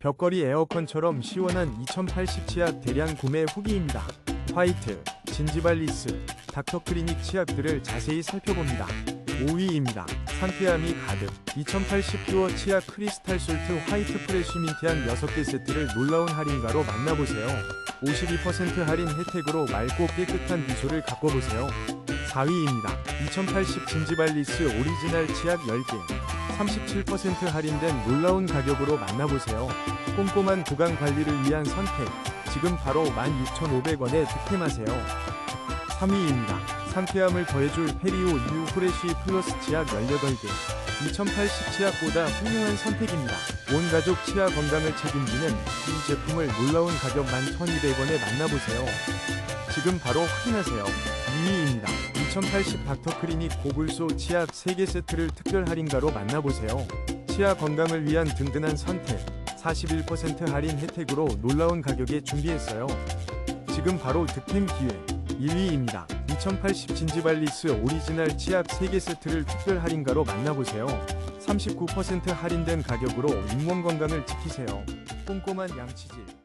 벽걸이 에어컨처럼 시원한 2080 치약 대량 구매 후기입니다. 화이트, 진지발리스, 닥터크리닉 치약들을 자세히 살펴봅니다. 5위입니다. 상쾌함이 가득 2080 퓨어 치약 크리스탈 솔트 화이트 프레쉬 민트향 6개 세트를 놀라운 할인가로 만나보세요. 52% 할인 혜택으로 맑고 깨끗한 미소를 가꿔보세요. 4위입니다. 2080 진지발리스 오리지널 치약 10개 37% 할인된 놀라운 가격으로 만나보세요. 꼼꼼한 구강 관리를 위한 선택. 지금 바로 16,500원에 득템하세요. 3위입니다. 상쾌함을 더해줄 페리오 이유 후레쉬 플러스 치약 18개. 2080 치약보다 훌륭한 선택입니다. 온 가족 치아 건강을 책임지는 이 제품을 놀라운 가격 11,200원에 만나보세요. 지금 바로 확인하세요. 2위입니다. 2080 닥터크리닉 고불소 치약 3개 세트를 특별 할인가로 만나보세요. 치아 건강을 위한 든든한 선택. 41% 할인 혜택으로 놀라운 가격에 준비했어요. 지금 바로 득템 기회. 1위입니다. 2080 진지발리스 오리지널 치약 3개 세트를 특별 할인가로 만나보세요. 39% 할인된 가격으로 잇몸 건강을 지키세요. 꼼꼼한 양치질.